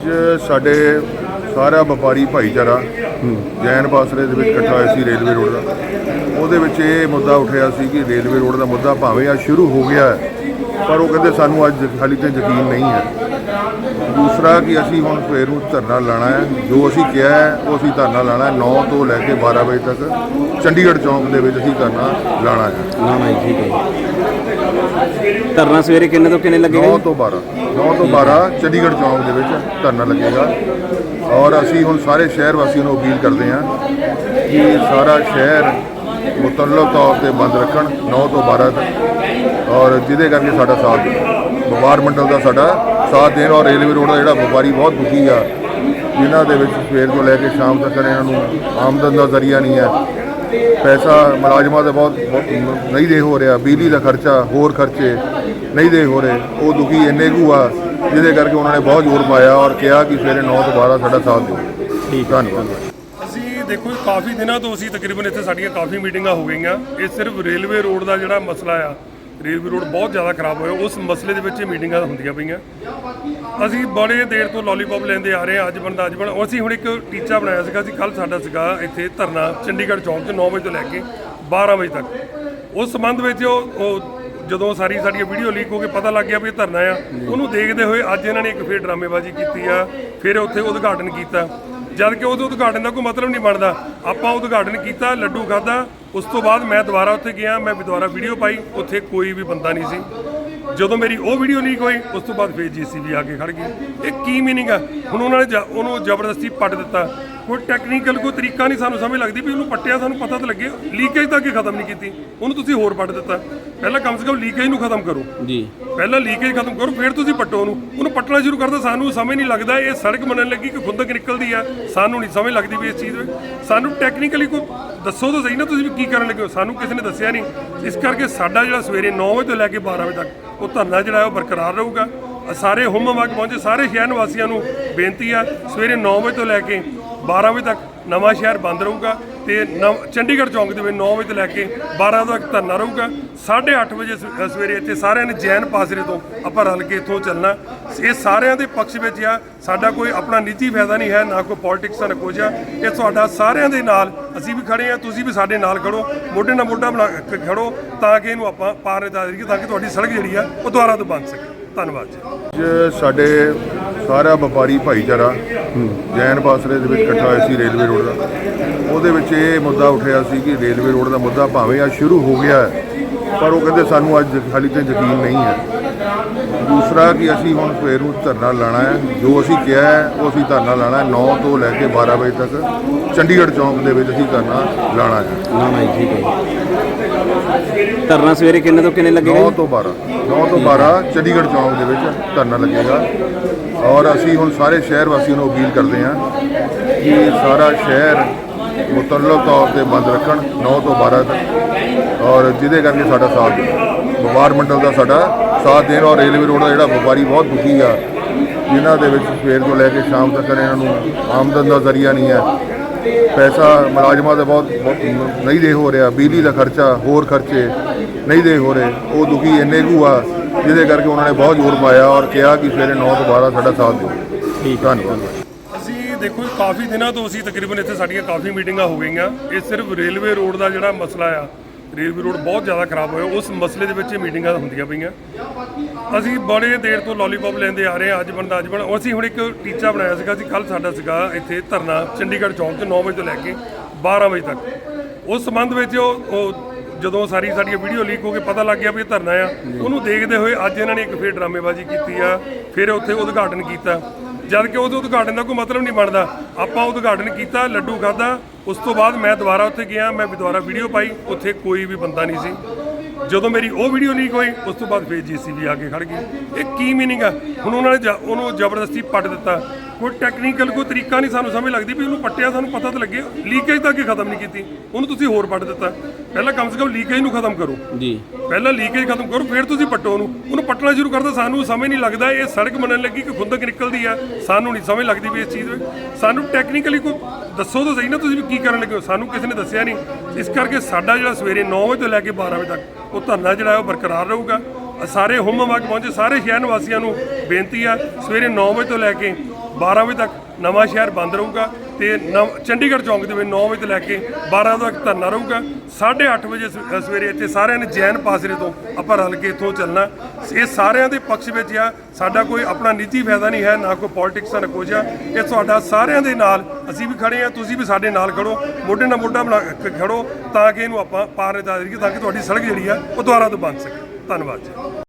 ਅੱਜ ਸਾਡੇ ਸਾਰਾ ਵਪਾਰੀ ਭਾਈਚਾਰਾ ਜੈਨ ਬਾਸਰੇ ਦੇ ਵਿੱਚ ਇਕੱਠਾ ਹੋਇਆ ਸੀ ਰੇਲਵੇ ਰੋਡ ਦਾ। ਉਹਦੇ ਵਿੱਚ ਇਹ ਮੁੱਦਾ ਉੱਠਿਆ ਸੀ ਕਿ ਰੇਲਵੇ ਰੋਡ ਦਾ ਮੁੱਦਾ ਭਾਵੇਂ ਅੱਜ ਸ਼ੁਰੂ ਹੋ ਗਿਆ ਹੈ, ਪਰ ਉਹ ਕਹਿੰਦੇ ਸਾਨੂੰ ਅੱਜ ਹਾਲੀ ਤੇ ਯਕੀਨ ਨਹੀਂ ਹੈ। ਦੂਸਰਾ ਕਿ ਅਸੀਂ ਹੁਣ ਸਵੇਰ ਨੂੰ ਧਰਨਾ ਲਾਣਾ ਹੈ ਜੋ ਅਸੀਂ ਕਿਹਾ ਹੈ ਉਹ ਅਸੀਂ ਧਰਨਾ ਲਾਣਾ ਹੈ 9 ਤੋਂ ਲੈ ਕੇ 12 ਵਜੇ ਤੱਕ ਚੰਡੀਗੜ੍ਹ ਚੌਂਕ ਦੇ ਵਿੱਚ ਅਸੀਂ ਧਰਨਾ ਲਾਣਾ ਹੈ। ਨਾ ਨਾ ਠੀਕ ਹੈ ਧਰਨਾ ਸਵੇਰੇ ਕਿੰਨੇ ਤੋਂ ਕਿੰਨੇ ਲੱਗੇਗਾ 9 ਤੋਂ 12 9 ਤੋਂ 12 ਚੰਡੀਗੜ੍ਹ ਚੌਂਕ ਦੇ ਵਿੱਚ ਧਰਨਾ ਲੱਗੇਗਾ। ਔਰ ਅਸੀਂ ਹੁਣ ਸਾਰੇ ਸ਼ਹਿਰ ਵਾਸੀਆਂ ਨੂੰ ਅਪੀਲ ਕਰਦੇ ਹਾਂ ਕਿ ਸਾਰਾ ਸ਼ਹਿਰ ਮੁਤਲਕ ਤੌਰ ਤੇ ਬੰਦ ਰੱਖਣ 9 ਤੋਂ 12 ਤੱਕ। ਔਰ ਜਿਹਦੇ ਕਰਕੇ ਸਾਡਾ ਸਾਥ। ਵਪਾਰ ਮੰਡਲ ਦਾ ਸਾਡਾ ਸਾਥ ਦੇਣ ਔਰ ਰੇਲਵੇ ਰੋਡ ਦਾ ਜਿਹੜਾ ਵਪਾਰੀ ਬਹੁਤ ਦੁਖੀ ਆ। ਜਿਨ੍ਹਾਂ ਦੇ ਵਿੱਚ ਸਵੇਰ ਤੋਂ ਲੈ ਕੇ ਸ਼ਾਮ ਤੱਕ ਇਹਨਾਂ ਨੂੰ ਆਮਦਨ ਦਾ ਜ਼ਰੀਆ ਨਹੀਂ ਹੈ। ਪੈਸਾ ਮੁਲਾਜ਼ਮਾਂ ਦਾ ਬਹੁਤ ਨਹੀਂ ਦੇ ਹੋ ਰਿਹਾ। ਬਿਜਲੀ ਦਾ ਖਰਚਾ ਹੋਰ ਖਰਚੇ ਨਹੀਂ ਦੇ ਹੋ ਰਹੇ। ਉਹ ਦੁਖੀ ਇੰਨੇ ਕੁ ਆ ਜਿਹਦੇ ਕਰਕੇ ਉਹਨਾਂ ਨੇ ਬਹੁਤ ਜ਼ੋਰ ਪਾਇਆ ਔਰ ਕਿਹਾ ਕਿ ਸਵੇਰੇ 9 ਤੋਂ 12 ਸਾਡਾ ਸਾਥ ਦਿਓ। ਠੀਕ ਹੈ ਧੰਨਵਾਦ। ਅਸੀਂ ਦੇਖੋ ਕਾਫੀ ਦਿਨਾਂ ਤੋਂ ਅਸੀਂ ਤਕਰੀਬਨ ਇੱਥੇ ਸਾਡੀਆਂ ਕਾਫੀ ਮੀਟਿੰਗਾਂ ਹੋ ਗਈਆਂ। ਇਹ ਸਿਰਫ ਰੇਲਵੇ ਰੋਡ ਦਾ ਜਿਹੜਾ ਮਸਲਾ ਆ ਰੇਲਵੇ ਰੋਡ ਬਹੁਤ ਜ਼ਿਆਦਾ ਖਰਾਬ ਹੋਇਆ। ਉਸ ਮਸਲੇ ਦੇ ਵਿੱਚ ਇਹ ਮੀਟਿੰਗਾਂ ਹੁੰਦੀਆਂ ਪਈਆਂ। ਅਸੀਂ ਬੜੇ ਦੇਰ ਤੋਂ ਲੋਲੀਪੌਪ ਲੈਂਦੇ ਆ ਰਹੇ ਹਾਂ। ਅੱਜ ਬਣਦਾ ਅੱਜ ਬਣ ਅਸੀਂ ਹੁਣ ਇੱਕ ਟੀਚਾ ਬਣਾਇਆ ਸੀਗਾ ਅਸੀਂ ਕੱਲ ਸਾਡਾ ਸੀਗਾ ਇੱਥੇ ਧਰਨਾ, ਚੰਡੀਗੜ੍ਹ ਚੌਂਕ 'ਚ 9 ਵਜੇ ਤੋਂ ਲੈ ਕੇ 12 ਵਜੇ ਤੱਕ। ਉਸ ਸੰਬੰਧ ਵਿੱਚ ਉਹ ਉਹ ਜਦੋਂ ਸਾਰੀ ਸਾਡੀ ਵੀਡੀਓ ਲੀਕ ਹੋ ਕੇ ਪਤਾ ਲੱਗ ਗਿਆ ਵੀ ਇਹ ਧਰਨਾ ਆ, ਉਹਨੂੰ ਦੇਖਦੇ ਹੋਏ ਅੱਜ ਇਹਨਾਂ ਨੇ ਇੱਕ ਫੇਰ ਡਰਾਮੇਬਾਜ਼ੀ ਕੀਤੀ ਆ, ਫਿਰ ਉੱਥੇ ਉਦਘਾਟਨ ਕੀਤਾ। ਜਦ ਕਿ ਉਹਦੇ ਉਦਘਾਟਨ ਦਾ ਕੋਈ ਮਤਲਬ ਨਹੀਂ ਬਣਦਾ। ਆਪਾਂ ਉਦਘਾਟਨ ਕੀਤਾ, ਲੱਡੂ ਖਾਦਾ ਉਸ ਤੋਂ ਬਾਅਦ ਮੈਂ ਦੁਬਾਰਾ ਉੱਥੇ ਗਿਆ, ਮੈਂ ਦੁਬਾਰਾ ਵੀਡੀਓ ਪਾਈ, ਉੱਥੇ ਕੋਈ ਵੀ ਬੰਦਾ ਨਹੀਂ ਸੀ। ਜਦੋਂ ਮੇਰੀ ਉਹ ਵੀਡੀਓ ਲੀਕ ਹੋਈ, ਉਸ ਤੋਂ ਬਾਅਦ ਫੇਰ ਜੀਸੀਬੀ ਆ ਕੇ ਖੜ ਗਈ। ਇਹ ਕੀ ਮੀਨਿੰਗ ਆ? ਹੁਣ ਉਹਨਾਂ ਨੇ ਜ- ਉਹਨੂੰ ਜ਼ਬਰਦਸਤੀ ਪੱਟ ਦਿੱਤਾ। ਕੋਈ ਟੈਕਨੀਕਲ ਕੋਈ ਤਰੀਕਾ ਨਹੀਂ ਸਾਨੂੰ ਸਮਝ ਲੱਗਦੀ ਵੀ ਉਹਨੂੰ ਪੱਟਿਆ ਸਾਨੂੰ ਪਤਾ ਤਾਂ ਲੱਗੇ। ਲੀਕੇਜ ਤਾਂ ਕਿ ਖਤਮ ਨਹੀਂ ਕੀਤੀ। ਉਹਨੂੰ ਤੁਸੀਂ ਹੋਰ ਪੱਟ ਦਿੱਤਾ। ਪਹਿਲਾਂ ਕਮ ਸੇ ਕਮ ਲੀਕੇਜ ਨੂੰ ਖਤਮ ਕਰੋ। ਜੀ। ਪਹਿਲਾਂ ਲੀਕੇਜ ਖਤਮ ਕਰੋ ਫਿਰ ਤੁਸੀਂ ਪੱਟੋ ਉਹਨੂੰ। ਉਹਨੂੰ ਪੱਟਣਾ ਸ਼ੁਰੂ ਕਰਦਾ ਸਾਨੂੰ ਸਮਝ ਨਹੀਂ ਲੱਗਦਾ ਇਹ ਸੜਕ ਬਣਨ ਲੱਗੀ ਕਿ ਖੁੰਦਕ ਨਿਕਲਦੀ ਆ। ਸਾਨੂੰ ਨਹੀਂ ਸਮਝ ਲੱਗਦੀ ਵੀ ਇਸ ਚੀਜ਼ ਵਿੱਚ। ਸਾਨੂੰ ਟੈਕਨੀਕਲੀ ਕੋਈ ਦੱਸੋ ਤਾਂ ਸਹੀ ਨਾ ਤੁਸੀਂ ਵੀ ਕੀ ਕਰਨ ਲੱਗੇ ਹੋ। ਸਾਨੂੰ ਕਿਸੇ ਨੇ ਦੱਸਿਆ ਨਹੀਂ। ਇਸ ਕਰਕੇ ਸਾਡਾ ਜਿਹੜਾ ਸਵੇਰੇ 9 ਵਜੇ ਤੋਂ ਲੈ ਕੇ 12 ਵਜੇ ਤੱਕ ਉਹ ਧਰਨਾ ਜਿਹੜਾ ਹੈ ਉਹ ਬਰਕਰਾਰ ਰਹੂਗਾ। ਸਾਰੇ ਹੁਮ ਵਗ ਪਹੁੰਚੇ, ਸਾਰੇ ਸ਼ਹਿਰ ਨਿਵਾਸੀਆਂ ਨੂੰ ਬੇਨਤੀ ਆ, ਸਵੇਰੇ 9 ਵਜੇ ਤੋਂ ਲੈ ਕੇ 12 ਵਜੇ ਤੱਕ ਨਵਾਂ ਸ਼ਹਿਰ ਬੰਦ ਰਹੂਗਾ ਤੇ ਨਵ- ਚੰਡੀਗੜ੍ਹ ਚੌਂਕ ਦੇ ਵਿੱਚ 9 ਵਜੇ ਤੋਂ ਲੈ ਕੇ 12 ਤੱਕ ਧਰਨਾ ਰਹੂਗਾ। 8:30 ਵਜੇ ਸ- ਸਵੇਰੇ ਇੱਥੇ ਸਾਰਿਆਂ ਨੇ ਜੈਨ ਪਾਸਰੇ ਤੋਂ ਆਪਾਂ ਰਲ ਕੇ ਇੱਥੋਂ ਚੱਲਣਾ। ਇਹ ਸਾਰਿਆਂ ਦੇ ਪੱਖ ਵਿੱਚ ਆ, ਸਾਡਾ ਕੋਈ ਆਪਣਾ ਨਿੱਜੀ ਫਾਇਦਾ ਨਹੀਂ ਹੈ, ਨਾ ਕੋਈ ਪੋਲਿਟਿਕਸ ਨਾ ਕੁਝ ਆ। ਇਹ ਤੁਹਾਡਾ ਸਾਰਿਆਂ ਦੇ ਨਾਲ, ਅਸੀਂ ਵੀ ਖੜੇ ਆ, ਤੁਸੀਂ ਵੀ ਸਾਡੇ ਨਾਲ ਖੜੋ, ਮੋਢੇ ਨਾਲ ਮੋਢਾ ਬਣਾ ਕੇ ਖੜੋ ਤਾਂ ਕਿ ਇਹਨੂੰ ਆਪਾਂ ਪਾਰ ਉਤਾਰ ਕਰੀਏ ਤਾਂ ਕਿ ਤੁਹਾਡੀ ਸੜਕ ਜਿਹੜੀ ਆ, ਉਹ ਦੁਬਾਰਾ ਤੋਂ ਬਣ ਸਕੇ। ਧੰਨਵਾਦ ਜੀ। ਅੱਜ ਸਾਡੇ ਸਾਰਾ ਵਪਾਰੀ ਭਾਈਚਾਰਾ ਜੈਨ ਬਾਸਰੇ ਦੇ ਵਿੱਚ ਇਕੱਠਾ ਹੋਇਆ ਸੀ ਰੇਲਵੇ ਰੋਡ ਦਾ। ਉਹਦੇ ਵਿੱਚ ਇਹ ਮੁੱਦਾ ਉੱਠਿਆ ਸੀ ਕਿ ਰੇਲਵੇ ਰੋਡ ਦਾ ਮੁੱਦਾ ਭਾਵੇਂ ਅੱਜ ਸ਼ੁਰੂ ਹੋ ਗਿਆ ਹੈ, ਪਰ ਉਹ ਕਹਿੰਦੇ ਸਾਨੂੰ ਅੱਜ ਹਾਲੀ ਤੇ ਯਕੀਨ ਨਹੀਂ ਹੈ। ਦੂਸਰਾ ਕਿ ਅਸੀਂ ਹੁਣ ਸਵੇਰ ਨੂੰ ਧਰਨਾ ਲਾਣਾ ਹੈ ਜੋ ਅਸੀਂ ਕਿਹਾ ਹੈ ਉਹ ਅਸੀਂ ਧਰਨਾ ਲਾਣਾ ਹੈ। 9 ਤੋਂ ਲੈ ਕੇ 12 ਵਜੇ ਤੱਕ ਚੰਡੀਗੜ੍ਹ ਚੌਂਕ ਦੇ ਵਿੱਚ ਅਸੀਂ ਧਰਨਾ ਲਾਣਾ ਹੈ। ਨਾ ਨਾ ਠੀਕ ਹੈ ਧਰਨਾ ਸਵੇਰੇ ਕਿੰਨੇ ਤੋਂ ਕਿੰਨੇ ਲੱਗੇਗਾ 9 ਤੋਂ 12 9 ਤੋਂ 12 ਚੰਡੀਗੜ੍ਹ ਚੌਂਕ ਦੇ ਵਿੱਚ ਧਰਨਾ ਲੱਗੇਗਾ। ਔਰ ਅਸੀਂ ਹੁਣ ਸਾਰੇ ਸ਼ਹਿਰ ਵਾਸੀਆਂ ਨੂੰ ਅਪੀਲ ਕਰਦੇ ਹਾਂ ਕਿ ਸਾਰਾ ਸ਼ਹਿਰ ਮੁਤਲਕ ਤੌਰ ਤੇ ਬੰਦ ਰੱਖਣ 9 ਤੋਂ 12 ਤੱਕ। ਔਰ ਜਿਹਦੇ ਕਰਕੇ ਸਾਡਾ ਸਾਥ। ਵਪਾਰ ਮੰਡਲ ਦਾ ਸਾਡਾ ਸਾਥ ਦੇਣ ਔਰ ਰੇਲਵੇ ਰੋਡ ਦਾ ਜਿਹੜਾ ਵਪਾਰੀ ਬਹੁਤ ਦੁਖੀ ਆ। ਜਿਨ੍ਹਾਂ ਦੇ ਵਿੱਚ ਸਵੇਰ ਤੋਂ ਲੈ ਕੇ ਸ਼ਾਮ ਤੱਕ ਇਹਨਾਂ ਨੂੰ ਆਮਦਨ ਦਾ ਜ਼ਰੀਆ ਨਹੀਂ ਹੈ। ਪੈਸਾ ਮੁਲਾਜ਼ਮਾਂ ਦਾ ਬਹੁਤ ਨਹੀਂ ਦੇ ਹੋ ਰਿਹਾ। ਬਿਜਲੀ ਦਾ ਖਰਚਾ ਹੋਰ ਖਰਚੇ ਨਹੀਂ ਦੇ ਹੋ ਰਹੇ। ਉਹ ਦੁਖੀ ਇੰਨੇ ਕੁ ਆ ਜਿਹਦੇ ਕਰਕੇ ਉਹਨਾਂ ਨੇ ਬਹੁਤ ਜ਼ੋਰ ਪਾਇਆ ਔਰ ਕਿਹਾ ਕਿ ਸਵੇਰੇ 9 ਤੋਂ 12 ਸਾਡਾ ਸਾਥ ਦਿਓ। ਠੀਕ ਧੰਨਵਾਦ। ਅਸੀਂ ਦੇਖੋ ਕਾਫੀ ਦਿਨਾਂ ਤੋਂ ਅਸੀਂ ਤਕਰੀਬਨ ਇੱਥੇ ਸਾਡੀਆਂ ਕਾਫੀ ਮੀਟਿੰਗਾਂ ਹੋ ਗਈਆਂ। ਇਹ ਸਿਰਫ ਰੇਲਵੇ ਰੋਡ ਦਾ ਜਿਹੜਾ ਮਸਲਾ ਆ ਰੇਲਵੇ ਰੋਡ ਬਹੁਤ ਜ਼ਿਆਦਾ ਖਰਾਬ ਹੋਇਆ, ਉਸ ਮਸਲੇ ਦੇ ਵਿੱਚ ਇਹ ਮੀਟਿੰਗਾਂ ਹੁੰਦੀਆਂ ਪਈਆਂ। ਅਸੀਂ ਬੜੇ ਦੇਰ ਤੋਂ ਲੋਲੀਪੌਪ ਲੈਂਦੇ ਆ ਰਹੇ ਹਾਂ, ਅੱਜ ਬਣਦਾ, ਅੱਜ ਬਣ ਅਸੀਂ ਹੁਣ ਇੱਕ ਟੀਚਾ ਬਣਾਇਆ ਸੀਗਾ ਅਸੀਂ ਕੱਲ ਸਾਡਾ ਸੀਗਾ ਇੱਥੇ ਧਰਨਾ, ਚੰਡੀਗੜ੍ਹ ਚੌਂਕ 'ਚ 9 ਵਜੇ ਤੋਂ ਲੈ ਕੇ 12 ਵਜੇ ਤੱਕ। ਉਸ ਸੰਬੰਧ ਵਿੱਚ ਉਹ ਉਹ ਜਦੋਂ ਸਾਰੀ ਸਾਡੀ ਵੀਡੀਓ ਲੀਕ ਹੋ ਕੇ ਪਤਾ ਲੱਗ ਗਿਆ ਵੀ ਇਹ ਧਰਨਾ ਆ, ਉਹਨੂੰ ਦੇਖਦੇ ਹੋਏ ਅੱਜ ਇਹਨਾਂ ਨੇ ਇੱਕ ਫੇਰ ਡਰਾਮੇਬਾਜ਼ੀ ਕੀਤੀ ਆ, ਫਿਰ ਉੱਥੇ ਉਦਘਾਟਨ ਕੀਤਾ। ਜਦ ਕਿ ਉਹਦੇ ਉਦਘਾਟਨ ਦਾ ਕੋਈ ਮਤਲਬ ਨਹੀਂ ਬਣਦਾ। ਆਪਾਂ ਉਦਘਾਟਨ ਕੀਤਾ, ਲੱਡੂ ਖਾਦਾ ਉਸ ਤੋਂ ਬਾਅਦ ਮੈਂ ਦੁਬਾਰਾ ਉੱਥੇ ਗਿਆ, ਮੈਂ ਦੁਬਾਰਾ ਵੀਡੀਓ ਪਾਈ, ਉੱਥੇ ਕੋਈ ਵੀ ਬੰਦਾ ਨਹੀਂ ਸੀ। ਜਦੋਂ ਮੇਰੀ ਉਹ ਵੀਡੀਓ ਲੀਕ ਹੋਈ, ਉਸ ਤੋਂ ਬਾਅਦ ਫੇਰ ਜੀਸੀਬੀ ਆ ਕੇ ਖੜ ਗਈ। ਇਹ ਕੀ ਮੀਨਿੰਗ ਆ? ਹੁਣ ਉਹਨਾਂ ਨੇ ਜ- ਉਹਨੂੰ ਜ਼ਬਰਦਸਤੀ ਪੱਟ ਦਿੱਤਾ। ਕੋਈ ਟੈਕਨੀਕਲ ਕੋਈ ਤਰੀਕਾ ਨਹੀਂ ਸਾਨੂੰ ਸਮਝ ਲੱਗਦੀ ਵੀ ਉਹਨੂੰ ਪੱਟਿਆ ਸਾਨੂੰ ਪਤਾ ਤਾਂ ਲੱਗੇ। ਲੀਕੇਜ ਤਾਂ ਕਿ ਖਤਮ ਨਹੀਂ ਕੀਤੀ। ਉਹਨੂੰ ਤੁਸੀਂ ਹੋਰ ਪੱਟ ਦਿੱਤਾ। ਪਹਿਲਾਂ ਕਮ ਸੇ ਕਮ ਲੀਕੇਜ ਨੂੰ ਖਤਮ ਕਰੋ। ਜੀ। ਪਹਿਲਾਂ ਲੀਕੇਜ ਖਤਮ ਕਰੋ ਫਿਰ ਤੁਸੀਂ ਪੱਟੋ ਉਹਨੂੰ। ਉਹਨੂੰ ਪੱਟਣਾ ਸ਼ੁਰੂ ਕਰਦਾ ਸਾਨੂੰ ਸਮਝ ਨਹੀਂ ਲੱਗਦਾ ਇਹ ਸੜਕ ਬਣਨ ਲੱਗੀ ਕਿ ਖੁੰਦਕ ਨਿਕਲਦੀ ਆ। ਸਾਨੂੰ ਨਹੀਂ ਸਮਝ ਲੱਗਦੀ ਵੀ ਇਸ ਚੀਜ਼ ਸਾਨੂੰ ਟੈਕਨੀਕਲੀ ਕੋਈ ਦੱਸੋ ਤਾਂ ਸਹੀ ਨਾ ਤੁਸੀਂ ਵੀ ਕੀ ਕਰਨ ਲੱਗੇ ਹੋ। ਸਾਨੂੰ ਕਿਸੇ ਨੇ ਦੱਸਿਆ ਨਹੀਂ। ਇਸ ਕਰਕੇ ਸਾਡਾ ਜਿਹੜਾ ਸਵੇਰੇ 9 ਵਜੇ ਤੋਂ ਲੈ ਕੇ 12 ਵਜੇ ਤੱਕ ਉਹ ਧਰਨਾ ਜਿਹੜਾ ਹੈ ਉਹ ਬਰਕਰਾਰ ਰਹੂਗਾ। ਸਾਰੇ ਹੁਮ ਵਗ ਪਹੁੰਚੇ ਸਾਰੇ ਸ਼ਹਿਰ ਨਿਵਾਸੀਆਂ ਨੂੰ ਬੇਨਤੀ ਆ ਸਵੇਰੇ 9 ਵਜੇ ਤੋਂ ਲੈ ਕੇ 12 ਵਜੇ ਤੱਕ ਨਵਾਂ ਸ਼ਹਿਰ ਬੰਦ ਰਹੂਗਾ ਤੇ ਨਵ- ਚੰਡੀਗੜ੍ਹ ਚੌਂਕ ਦੇ ਵਿੱਚ 9 ਵਜੇ ਤੋਂ ਲੈ ਕੇ 12 ਤੱਕ ਧਰਨਾ ਰਹੂਗਾ। 8:30 ਵਜੇ ਸ- ਸਵੇਰੇ ਇੱਥੇ ਸਾਰਿਆਂ ਨੇ ਜੈਨ ਪਾਸਰੇ ਤੋਂ ਆਪਾਂ ਰਲ ਕੇ ਇੱਥੋਂ ਚੱਲਣਾ। ਇਹ ਸਾਰਿਆਂ ਦੇ ਪੱਖ ਵਿੱਚ ਆ, ਸਾਡਾ ਕੋਈ ਆਪਣਾ ਨਿੱਜੀ ਫਾਇਦਾ ਨਹੀਂ ਹੈ, ਨਾ ਕੋਈ ਪੋਲਿਟਿਕਸ ਦਾ ਨਾ ਕੁਝ ਆ। ਇਹ ਤੁਹਾਡਾ ਸਾਰਿਆਂ ਦੇ ਨਾਲ, ਅਸੀਂ ਵੀ ਖੜੇ ਆ, ਤੁਸੀਂ ਵੀ ਸਾਡੇ ਨਾਲ ਖੜੋ ਮੋਢੇ ਨਾਲ ਮੋਢਾ ਬਣਾ ਕੇ ਖੜੋ ਤਾਂ ਕਿ ਇਹਨੂੰ ਆਪਾਂ ਪਾਰ ਨਿਤਾ ਕਰੀਏ ਤਾਂ ਕਿ ਤੁਹਾਡੀ ਸੜਕ ਜਿਹੜੀ ਆ, ਉਹ ਦੁਬਾਰਾ ਤੋਂ ਬਣ ਸਕੇ। ਧੰਨਵਾਦ ਜੀ।